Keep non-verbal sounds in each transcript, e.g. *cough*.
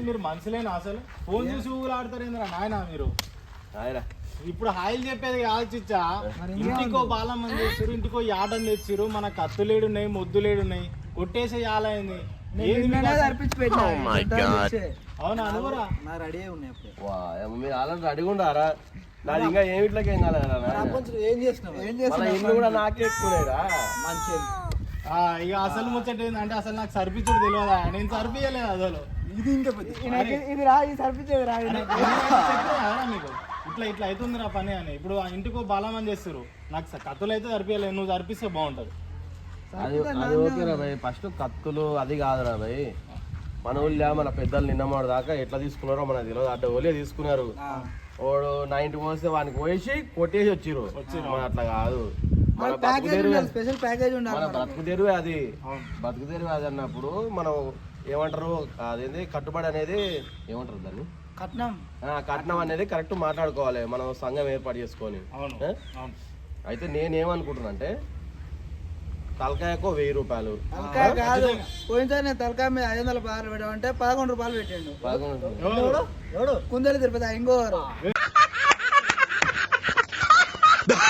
మీరు మనుషులేనా అసలు? ఫోన్ చూసి ఊగులాడతారు ఏంద్రా నాయన మీరు? ఇప్పుడు హాయిలు చెప్పేది చిచ్చా. ఇంటికో బాలం మంది చేస్తారు ఇంటికో యాటం తెచ్చిరు మన కత్తులేడు ఉన్నాయి మొద్దులేడు ఉన్నాయి కొట్టేసే యాలైంది పెట్టా అవునా అనుగురా రెడీ ఉన్నాయి ఆల్రెడీ రెడీగా ఉండారా? నాది ఇంకా ఏమి ఇట్లకి ఏం కాలేదు ఏం చేస్తున్నావు? ఏం మన చేస్తున్నావు ఇల్లు కూడా నాకే ఎక్కువలేదా? మంచి ఆ, ఇక అసలు ముచ్చట ఏంటంటే అసలు నాకు సర్పించుడు తెలియదా నేను సర్పియలేదు అసలు. ఇది ఇంకా ఇది రా ఇది సర్పించేది రా మీకు ఇట్లా ఇట్లా అవుతుందిరా పని అని. ఇప్పుడు ఆ ఇంటికో బాలం అని చేస్తారు నాకు కత్తులు అయితే సరిపియలేదు నువ్వు సరిపిస్తే బాగుంటది. అది అది ఓకే రా భయ్. ఫస్ట్ కత్తులు అది కాదురా భయ్. మన ఊళ్ళో మన పెద్దలు నిన్నమాడు దాకా ఎట్లా తీసుకున్నారో మనకు తెలియదు అడ్డ ఓలే తీసుకున్నారు. వాడు నైన్టీ పోస్తే వానికి పోసి కొట్టేసి వచ్చిర్రు. మన అట్లా కాదు. స్పెషల్ ప్యాకేజ్ ఉండాలి మన బతుకు తెరువే అది. బతుకు తెరువే అది అన్నప్పుడు మనం ఏమంటారు అదేంది కట్టుబడి అనేది ఏమంటారు దాన్ని? కట్నం. ఆ, కట్నం అనేది కరెక్ట్ మాట్లాడుకోవాలి మనం సంఘం ఏర్పాటు చేసుకొని. అవును. ఏ? అవును. అయితే నేనేమనుకుంటున్నా అంటే తలకాయకు వెయ్యి రూపాయలు. తలకాయ కాదు. పోయినసారి నేను తలకాయ మీద ఐదు వందల రూపాయలు పెట్టామంటే పదకొండు రూపాయలు పెట్టిండు. పదకొండు కుందలి తిరుపతి ఇంకోరు ఈసారి ఊరుకొని చూసుకోరు ఏయ్, ఈసారి ఊరుకొని అట్లా ఇల్లు ఈసారి అది ఈసారి అట్లా కాదు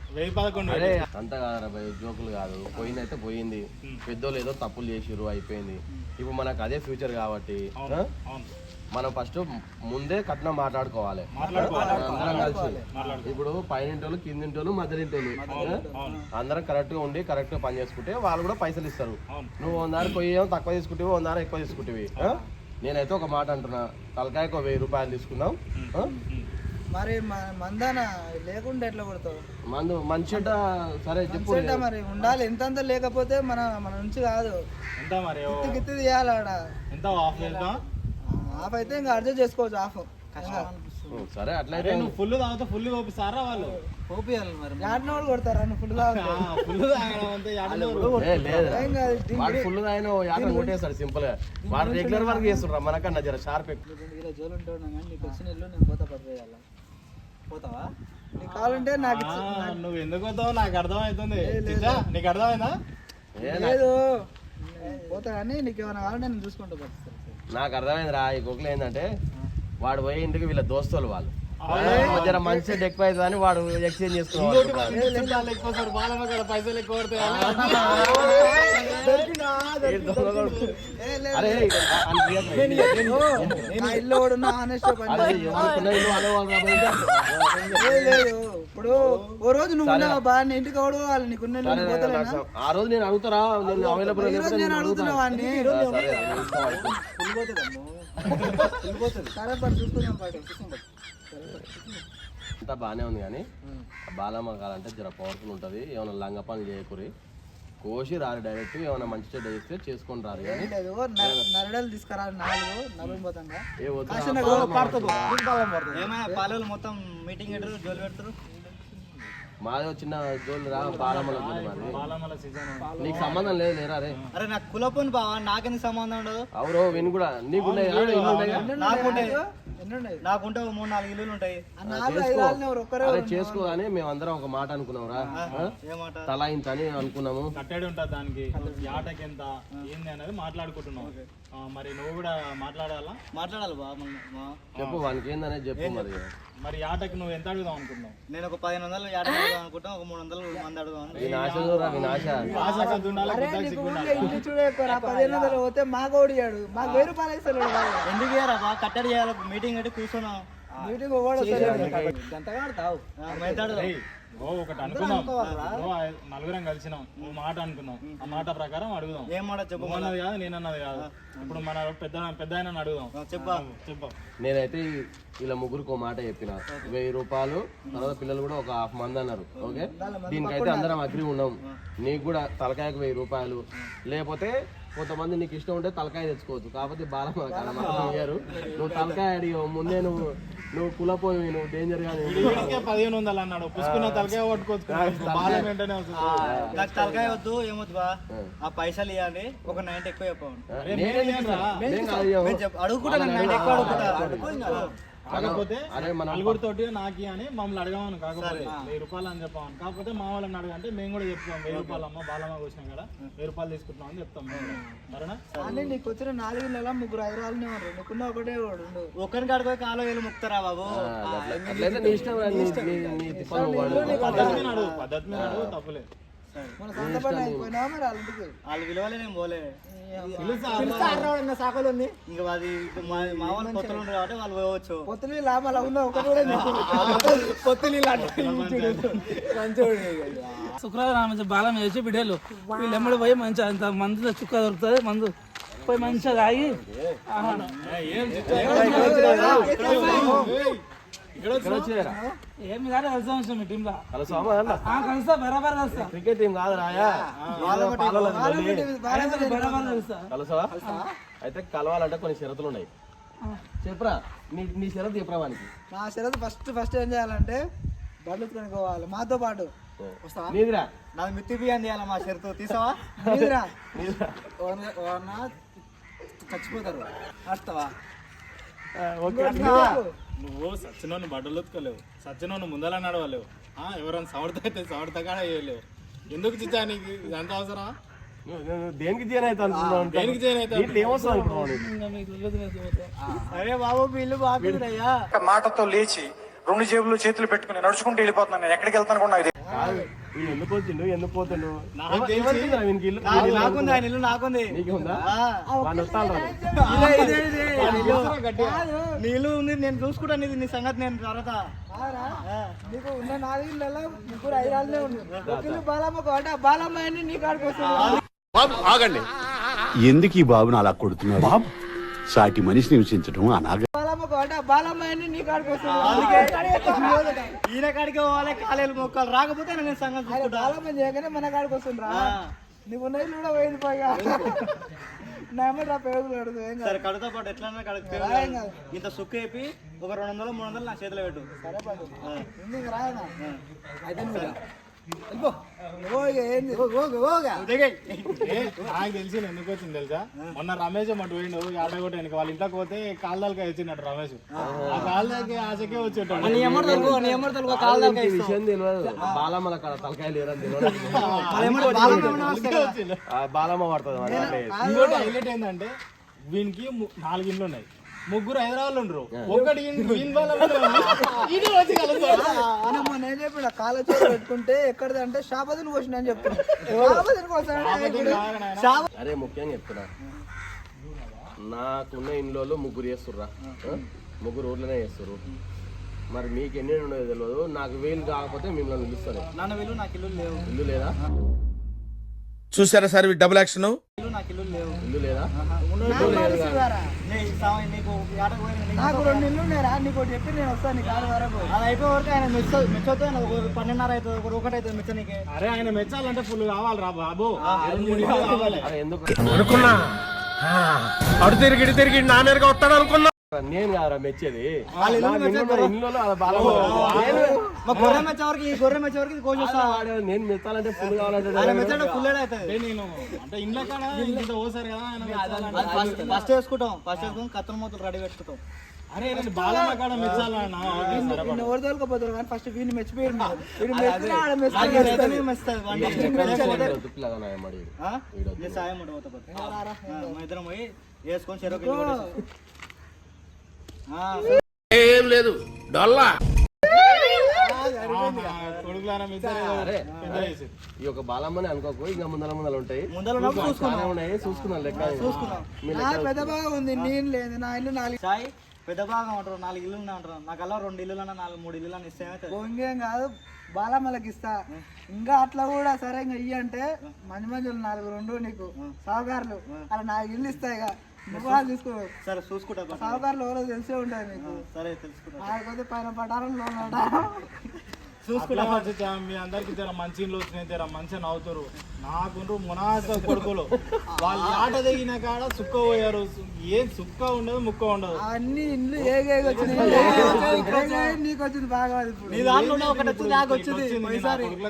వెయ్యి పదకొండు అరే అంత కాదరా భయ్ జోకులు కాదు. పోయిందైతే పోయింది. పెద్దోళ్ళు ఏదో తప్పులు చేసిర్రు అయిపోయింది. ఇప్పుడు మనకు అదే ఫ్యూచర్ కాబట్టి మనం ఫస్ట్ ముందే కట్నం మాట్లాడుకోవాలి. అందరం కలిసి. ఇప్పుడు పైనింటోళ్ళు కిందింటోళ్ళు మధ్యలింటోళ్ళు అవును అందరం కరెక్ట్గా ఉండి కరెక్ట్గా పని చేసుకుంటే వాళ్ళు కూడా పైసలు ఇస్తారు. నువ్వు వందారు కొయ్యేం తక్కువ తీసుకుంటేవి వందారు ఎక్కువ తీసుకుంటేవి? నేనైతే ఒక మాట అంటున్నా. తలకాయకు ఒక వెయ్యి రూపాయలు తీసుకుందాం? ఉమ్. మరి మందాన లేకుండా ఎట్లా కొడతావు? మందు మంచిట సరే చెప్పు మరి ఉండాలి. ఎంతంత లేకపోతే మన మన నుంచి కాదు. ఎంత మరి? గిత్తి తీయాలి ఆడ. ఎంత? ఆఫ్ చేద్దాం ఆఫ్ అయితే ఇంకా అడ్జస్ట్ చేసుకోవచ్చు ఆఫ్ సరే అట్లయితే నువ్వు ఫుల్ తాగుతా ఫుల్ కోపిస్తారా వాళ్ళు? పోపియాలి మరి. యాడ్ నోడు కొడతారా నువ్వు ఫుల్ తాగుతావు ఫుల్ తాగడం వాడు ఫుల్ ఆయన యాటను కొట్టేస్తాడు సింపుల్గా. వాడు రెగ్యులర్ వర్క్ చేస్తుండ్రా మనకన్నా జర షార్ప్ ఎక్కువ. రెండు కిలో జోలు ఉంటాడు కానీ నీకు వచ్చిన ఇల్లు నేను పోతా పడిపోయాల? పోతావా? నీకు కావాలంటే నాకు ఆ, నువ్వు ఎందుకు వస్తావు నాకు అర్థమవుతుంది. చిచ్చా, నీకు అర్థమైందా? ఏ, లేదు. పోతా కానీ నీకు ఏమైనా కావాలంటే నేను చూసుకుంటా పడుతుంది నాకు అర్థమైంది రా ఈ కుక్కలు ఏంటంటే వాడు పోయే ఇంటికి వీళ్ళ దోస్తులు వాళ్ళు. జర మంచి ఎక్కువ అవుతుంది అని వాడు ఎక్స్చేంజ్ ఇంకోటి ఇంటి చుట్టాలు ఎక్కువ సార్ బాలమ్మ కాడ పైసలు ఎక్కువ పడతాయి? అని ఇల్లు ఆనెస్ట్ లేదు, ఇప్పుడు ఓ రోజు నువ్వు ఉన్నావా? బాగా నీ ఇంటికి ఎవడు వాళ్ళు నీకున్న ఆ రోజు నేను అడుగుతారా? నేను అవైలబుల్ ఈ రోజు నేను అడుగుతున్నా వాడిని సరే చూసుకుందాం అంతా బాగానే ఉంది కానీ బాలమ్మ కాలంటే జర పవర్ఫుల్ ఉంటుంది. ఏమైనా లంగ పని చేయకూరి కోసి రారు డైరెక్ట్ ఏమైనా మంచి చెడ్డ చేస్తే చేసుకొని రారు కానీ నరడలు నాలుగు పాలలు మొత్తం మీటింగ్ పెట్టరు జోలు పెడతారు? మాది చిన్న జోలు రా సీజన్ నీకు సంబంధం లేదు లేరా రే? అరే నాకు కులపోని బావా నాకెందుకు సంబంధం ఉండదు? అవురో విని కూడా నీకుండే ఇల్లు ఉన్నాయిగా? నాకుంటే మూడు నాలుగు ఇల్లులు ఉంటాయి. అరే చేసుకో కానీ మేమందరం ఒక మాట అనుకున్నాం రా తలా ఇంత అని అనుకున్నాము. కట్టడి ఉంటుంది దానికి. ఆటకి ఎంత ఏంది అనేది మాట్లాడుకుంటున్నాం. మరి నువ్వు కూడా మాట్లాడాలా? మాట్లాడాలి చెప్పు వానికి ఏందనేది చెప్పు మరి. మరి ఆటకి నువ్వు ఎంత అడుగుదాం అనుకుంటున్నావు? నేను ఒక పదిహేను వందలు యాడ్ అడుగుదాం అనుకుంటా ఒక మూడు వందలు మంది అడుగుదాం. పదిహేను వందలు పోతే మాకు ఓడియాడు మాకు వెయ్యి రూపాయలు ఇస్తాడు ఎందుకు ఇయ్యారా బా కట్టడి చేయాలి మీటింగ్ అంటే కూర్చున్నాం. మీటింగ్ గంటగా ఆడతావు. ఏయ్, ఓ ఒకటి అనుకున్నాం. ఓ నలుగురం కలిసినాం. ఓ మాట అనుకున్నాం. ఆ మాట ప్రకారం అడుగుదాం. ఏం మాట చెప్పు నువ్వు అన్నది కాదు నేను అన్నది కాదు. ఇప్పుడు మన పెద్ద పెద్ద ఆయన అడుగుదాం. చెప్పా. చెప్పు. నేనైతే ఈ- వీళ్ళ ముగ్గురికి ఒక మాట చెప్పిన. వెయ్యి రూపాయలు తర్వాత పిల్లలు కూడా ఒక హాఫ్ మంది అన్నారు. ఓకే? దీనికైతే అందరం అగ్రి ఉన్నాం. నీకు కూడా తలకాయకు వెయ్యి రూపాయలు. లేకపోతే కొంతమంది నీకు ఇష్టం ఉంటే తలకాయ తెచ్చుకోవచ్చు. కాకపోతే బాలం ఇయ్యారు నువ్వు తలకాయ అడిగావు ముందే నువ్వు నువ్వు కులపోయి నువ్వు డేంజర్గా పదిహేను వందలు అన్నాడు. పుసుకున్న తలకాయ పట్టుకోవచ్చు బాలం వెంటనే వస్తుంది. నాకు తలకాయ వద్దు ఏమొద్దు బా. ఆ. పైసలు ఇవ్వండి ఒక నైన్టీ ఎక్కువ చెప్పండి నేనే. నేను. నేను నేను ఎక్కువ అడుగుకుంటా. కాకపోతే నలుగురితోటి నాకి అని మమ్మల్ని అడగమను కాకపోతే వెయ్యి రూపాయలు అని చెప్పామని. కాకపోతే మా వాళ్ళని అడగంటే మేము కూడా చెప్తాం వెయ్యి రూపాయలు అమ్మ బాలమ్మ వచ్చినాం కదా వెయ్యి రూపాయలు తీసుకుంటున్నాం అని చెప్తాం. సరేనా? కానీ నీకు వచ్చిన నాలుగు నెలల ముగ్గురు ఐదు నీకున్న ఒకటే వాడు ఉండు. ఒక్కరిని కాడుకోయి కాలో వేలు ముక్తారా బాబు. పద్ధతి మీద అడుగు పద్ధతి మీద అడుగు తప్పులే మన సొంత పని అయిపోయినా మరి వాళ్ళ వాళ్ళు విలువలే నేను పోలే. సాకలు ఉంది ఇంకా అది ఇప్పుడు మా మా వాళ్ళు కొత్తలు ఉన్నారు కాబట్టి వాళ్ళు పోవచ్చు. పొత్తులు లాభాలు ఉన్న ఒకటి కూడా పొత్తులు మంచోడు. శుక్రవారం మంచి బాలం వేసి బిడ్డలు. వీళ్ళు ఎమ్మడి పోయి మంచిగా అంత మందు చుక్క దొరుకుతుంది మందు పోయి మంచిగా తాగి. ఏమి కాదు కలిసి వచ్చాం మీ టీంలో కలుసు అమ్మ అన్న. ఆ, కలుస్తా బరాబర్ కలుస్తా. క్రికెట్ టీం కాదు రాయా బరాబర్ కలుస్తా. కలుసవా అయితే కలవాలంటే కొన్ని షరతులు ఉన్నాయి. చెప్పురా నీ నీ షరతు చెప్పురా వానికి? నా షరతు ఫస్ట్ ఫస్ట్ ఏం చేయాలంటే బండ్లు కొనుక్కోవాలి. మాతో పాటు. నీదిరా. నాకు మిత్తి బియ్యం తీయాలి మా షరతు? తీసావా? నీదిరా. చచ్చిపోతారు. వస్తావా ఓకే. నువ్వు సచ్చినోని బట్టలు ఉతకలేవు. సచ్చినోని ముందల నడవలేవు. ఆ, ఎవరైనా సవడత అయితే సవడత కూడా వేయలేవు. ఎందుకు చిచ్చా నీకు ఇదంతా అవసరమా? నువ్వు దేనికి చెబుతా. అరే బాబు ఒక మాటతో లేచి రెండు జేబులు చేతులు పెట్టుకుని నడుచుకుంటూ వెళ్ళిపోతున్నాను నేను. ఎక్కడికి వెళ్తాను కూడా నాకు ఎందుకు వచ్చిండు? ఎందుకు పోతుండు? నాకుంది ఆయన ఇల్లు నాకుంది నీకే ఉందా? వస్తాను నేను చూసుకుంటాను ఇది నీ సంగతి నేను తర్వాత? నీకు ఉన్న నాలుగు ముగ్గురు ఉంది బాలమ్మ బాలమ్మ అని నీ కాడికి వస్తుంది. బాబు ఆగండి. ఎందుకు ఈ బాబుని అలా కొడుతున్నారు? బాబు. సాటి మనిషిని హింసించడం అనాగ బాలమ్మ అని నీ కాడికి వస్తుంది అందుకే ఈయన కాడికి పోవాలి కాలేలు మొక్కలు. రాకపోతే నేను సంగతి చూసుకుంటా. బాలమ్మ చేయగానే మన కాడికి వస్తుండ్రా. ఆ. నీకు ఉన్న ఇల్లు కూడా పోయింది పోయిగా నా అడుగు ఏం కాదు. సరే కడుతో పాటు ఎట్లా కడుగు. ఏం కాదు. ఇంత సుక్క వేపి ఒక రెండు వందలు మూడు వందలు నా చేతిలో పెట్టు. సరే పడు రాయనా అయితే నాకు తెలిసి ఎందుకు వచ్చింది తెలుసా? మొన్న రమేష్ అటు పోయిండు యాభై కొట్టి వెనక వాళ్ళ ఇంట్లోకి పోతే కాళ్ళకి వచ్చినట్టు రమేష్. ఆ. కాళ్ళకి ఆశకే వచ్చేటాడు. బాలమ్మ పడుతుంది హైలైట్ ఏంటంటే వీనికి నాలుగు ఇండ్లు ఉన్నాయి. ముగ్గురు హైదరాబాద్ ఉండరు. ఏం *laughs* చెప్పాడు కాళ్ళ చేతులు పెట్టుకుంటే ఎక్కడిది అంటే షాపదిని కోసిన అని చెప్తాను షాపదిని కోసాడు అరే ముఖ్యంగా చెప్తున్నా. నాకున్న ఇంట్లో ముగ్గురు చేస్తుర్రా? ముగ్గురు ఊర్లోనే చేస్తారు మరి మీకు ఎన్ని ఉండేది తెలియదు. నాకు వీలు కాకపోతే మిమ్మల్ని పిలుస్తాను. నాన్న వీళ్ళు నాకు ఇల్లు లేవు. ఇల్లు లేదా? చూసారా సార్ డబుల్ యాక్షన్ పన్నెండున్నర అవుతుంది ఒక ఒకటి అవుతుంది అరే ఆయన మెచ్చాలంటే ఫుల్ కావాలి. రా బాబు అనుకున్నా. అడు తిరిగి ఇటు తిరిగి నా మీదగా వస్తాడు అనుకున్నా. నేను కాదురా మెచ్చేది. వాళ్ళ ఇల్లు మా గొర్రె మెచ్చ వరకు ఈ గొర్రె మెచ్చ వరకు కోసేస్తా నేను మెచ్చాలంటే ఫుల్ కావాలంటే ఆయన మెచ్చడం ఫుల్ అవుతుంది నేను అంటే ఇంట్లో కాడ ఇంత పోసారు కదా ఫస్ట్ ఫస్ట్ వేసుకుంటాం. ఫస్ట్ వేసుకుని కత్తెర మూతలు రెడీ పెట్టుకుంటాం. అరే నేను బాలమ్మ కాడ మెచ్చాలన్నా ఓకే, సరే పడు. నిన్ను ఎవరు తోలుకపోతారు కానీ ఫస్ట్ వీడిని మెచ్చిపోయారు వీడు. మెచ్చినా సాయం మా ఇద్దరం పోయి వేసుకొని ఏం లేదు. డొల్లా. ఈ యొక్క బాలమ్మని అనుకోకు ఇంకా ముందర ముందర ఉంటాయి. ఉన్నాయి చూసుకున్నాను లెక్క చూసుకున్నాం. లెక్క పెద్ద బాగా ఉంది నేను లేదు నా ఇల్లు నాలుగు సాయి పెద్ద భాగం అంటారు నాలుగు ఇల్లు ఉన్నాయి అంటారు. నాకల్లా రెండు ఇల్లు నాలుగు మూడు ఇల్లు ఇస్తే? ఇంకేం కాదు బాలమ్మలకి ఇస్తా. ఇంకా అట్లా కూడా సరే ఇంకా ఇయ్యి అంటే మంచి మంచి నాలుగు రెండు నీకు. సావుకారులు. అలా నాలుగు ఇల్లు ఇస్తాయి సరే చూసుకుంటా. సావుకారులు ఎవరో తెలిసే ఉంటాయి నీకు. సరే తెలుసుకుంటా. పైన పటారం లోన్ మీ అందరికి జర మంచి వచ్చినాయి జర మంచిగా నవ్వుతారు నాకుండ్రు మునాస కొడుకులు వాళ్ళు ఆట దిగిన కాడ సుక్క పోయారు ఏం సుక్క ఉండదు ముక్క ఉండదు అన్ని ఇండ్లు ఏగేగి నీకు వచ్చింది బాగా ఇప్పుడు నీ దాంట్లో ఉన్న ఒకటి వచ్చింది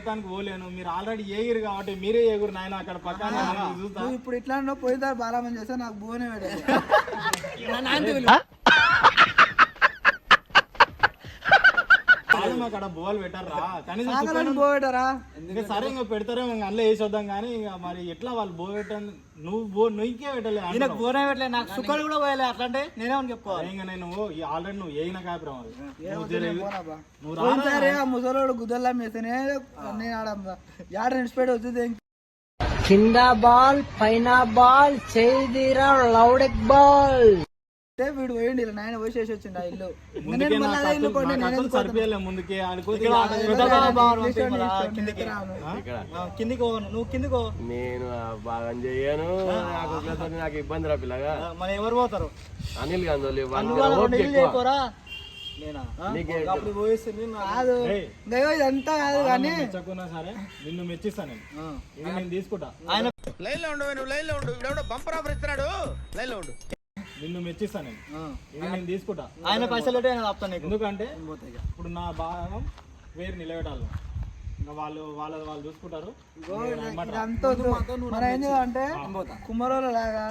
నాకు పోలేను మీరు ఆల్రెడీ ఏగిరు కాబట్టి మీరే ఏగురు నాయన అక్కడ పక్కన ఇప్పుడు ఇట్లా అన్నావు పోయిదారు బాలామని చేస్తే నాకు బోనే పెట్టాలి అక్కడ పెట్టారా? కనీసం ఆకలని ఇంకా సరే ఇంకా పెడతారేమో ఇంకా అందులో వేసి వద్దాం కానీ ఇక మరి ఎట్లా వాళ్ళు బో పెట్టని నువ్వు బో నువ్వుకే పెట్టలే ఈయనకు అంటున్నావు. బోనే పెట్టలేదు నాకు సుక్కలు కూడా పోయలే చెప్పుకోవాలి? ఇంకా నేను ఆల్రెడీ నువ్వు ఏగిన కాపురం అది. నువ్వు జర- పోనాబా నువ్వు రా పోయినసారి ఆ ముసలోడు గుద్దల్లా మేస్తేనే నేను ఆడ యాడ నిడిచిపెట్టి వచ్చింది కింద బాల్ పైన బాల్ చేదిరా లౌడెక్ బాల్. అంటే వీడు పోయిండి ఇలా నాయన వచ్చిండు ఆ ఇల్లు. నేను మళ్ళీ అదే ఇల్లు కొంటే పోతాను? సరిపోయలే ముందుకే. ఇక్కడ బాగా నీ ఇష్టం, నీ ఉంటాయి ఇష్టం, మళ్ళా, కిందకి రాను. ఇక్కడ. ఆ, కిందికి పోను నువ్వు కిందికి పో. నేను ఆ బాగా చేయను. నాకు ఇబ్బంది రా పిల్లగా. ఆ, మన ఎవరు పోతారు? అనిల్ గంజోలి నువ్వు వాళ్ళ రెండు ఇల్లు చేయకోరా నేనా? ఆ? నీకే అప్పుడు పోయిస్తే నేను కాదు. ఏయ్, దైవం ఇదంతా కాదు కానీ మెచ్చకున్నా సరే నిన్ను మెచ్చిస్తా నేను. ఇది నేను తీసుకుంటా. ఆయన లైన్లో ఉండు నువ్వు లైన్లో ఉండు. ఇవిడెవడో బంపర్ ఆఫర్ ఇస్తున్నాడు. లైన్లో ఉండు. నిన్ను మెచ్చిస్తా నేను. ఇది నేను తీసుకుంటా. ఆయన పైసలు అంటే నీకు. ఎందుకంటే ఇప్పుడు నా భాగం వేరు నిలబెట్టాలి. ఇంకా వాళ్ళు వాళ్ళ వాళ్ళు చూసుకుంటారు. మన చేయాలంటే కుమ్మరోళ్ళ లాగా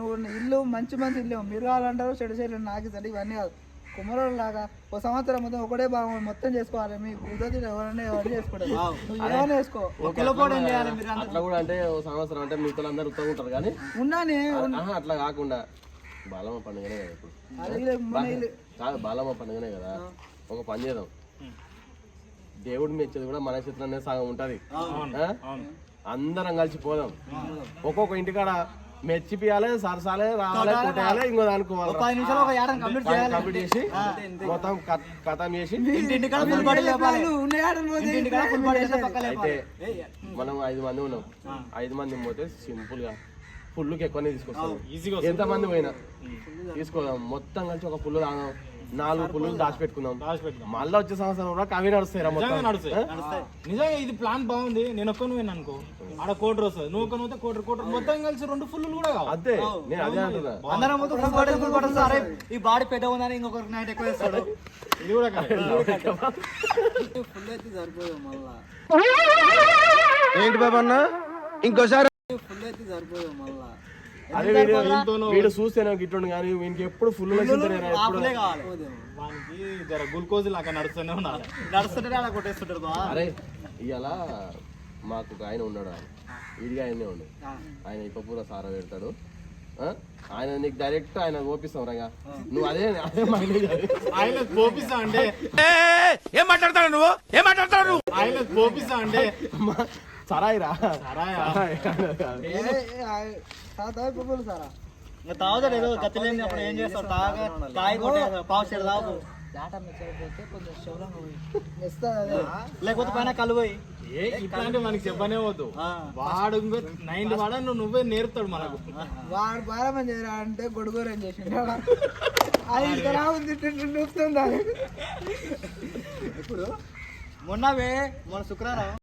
నువ్వు ఇల్లు మంచి మంచి ఇల్లు మీరు కావాలంటారు చెడు చెడు నాకు ఇస్తాడు ఇవన్నీ కాదు. కుమ్మరోళ్ళ లాగా ఒక సంవత్సరం మొత్తం ఒకటే భాగం మొత్తం చేసుకోవాలి. మీ కుదరదు ఎవరైనా ఎవరు అందరూ? అట్లా కూడా అంటే సంవత్సరం అంటే మిగతా అందరూ ఉంటారు కానీ ఉన్నాని. అట్లా కాకుండా. బాలమ్మ పండుగనే కదా ఇప్పుడు. కాదు బాలమ్మ పండుగనే కదా. ఒక పని చేద్దాం. దేవుడు మెచ్చేది కూడా మన చిత్రంలో సగం ఉంటది. ఆ? అందరం కలిసి పోదాం. ఒక్కొక్క ఇంటికాడ మెచ్చిపియాలి సరసాలే రావాలి ఇంకో ఏడాది కంప్లీట్ చేయాలి. కంప్లీట్ చేసి మొత్తం కథ- చేసి అయితే మనం ఐదు మంది ఉన్నాం. ఐదు మంది పోతే సింపుల్గా ఫుల్కి ఎక్కువనే తీసుకొస్తాం ఈజీగా ఎంత మంది పోయినా? తీసుకోదాం మొత్తం కలిసి ఒక పుల్లు తాగాం నాలుగు పుల్లు దాచిపెట్టుకుందాం. మళ్ళీ వచ్చే సంవత్సరం కూడా కవి నడుస్తాయి రా నిజంగా మొత్తం. నడుస్తాయి. నిజంగా ఇది ప్లాన్ బాగుంది. నేను ఒక్క నువ్వు అనుకో. ఆడ కోటర్ వస్తుంది. నువ్వు ఒక్క నువ్వు కోటర్ కోటర్ మొత్తం కలిసి రెండు ఫుల్లు కూడా కావాలి అంతే. నేను అదే అంటున్నా. అందరం మొత్తం ఫుల్ ఫుల్ అరే ఈ బాడీ పెద్ద ఉందని ఇంకొకరికి నైట్ ఎక్కువ వేస్తాడు ఇది కూడా *laughs* ఫుల్ అయితే సరిపోదు మళ్ళా. ఏంటి బాబు అన్న? ఇంకోసారి మళ్ళా. అదే వీడు వీడు చూస్తేనే గిట్టుండు కానీ వీనికి ఎప్పుడు ఫుల్ ఎప్పుడు ఆపులే కావాలి. వానికి జర గ్లూకోజ్ లాగా నడుస్తూనే ఉండాలి. నడుస్తుంటే అలా కొట్టేస్తుంటారు బా. అరే ఇవాళ మాకు ఒక ఆయన ఉన్నాడు ఆయన వీడిగా ఆయనే ఉండు. ఆయన ఇప్పపూర సారా పెడతాడు. ఆ? ఆయన నీకు డైరెక్ట్ ఆయన ఓపిస్తాం రంగా. నువ్వు అదే అదే. ఆయన పోపిస్తా అంటే ఏం మాట్లాడతాడు నువ్వు? ఏం మాట్లాడతాడు నువ్వు? ఆయన పోపిస్తా అంటే సరాయా? పువ్వులు సారా. ఇంకా తాగుతాడు ఏదో గతి లేని అప్పుడు ఏం చేస్తాడు? తాగా కొట్టేస్తాడు పావు చెడు తాగు. లేకపోతే పైన పోయి. ఏ ఇట్లాంటి మనకి చెప్పనే వద్దు. వాడు నైన్టీ వాడ నువ్వు నువ్వే నేర్పుతాడు మనకు. వాడు చేయరా అంటే గొడుగోరని చేసిండు. అది నూపుతుందా ఇప్పుడు మొన్నవే మన శుక్రవారం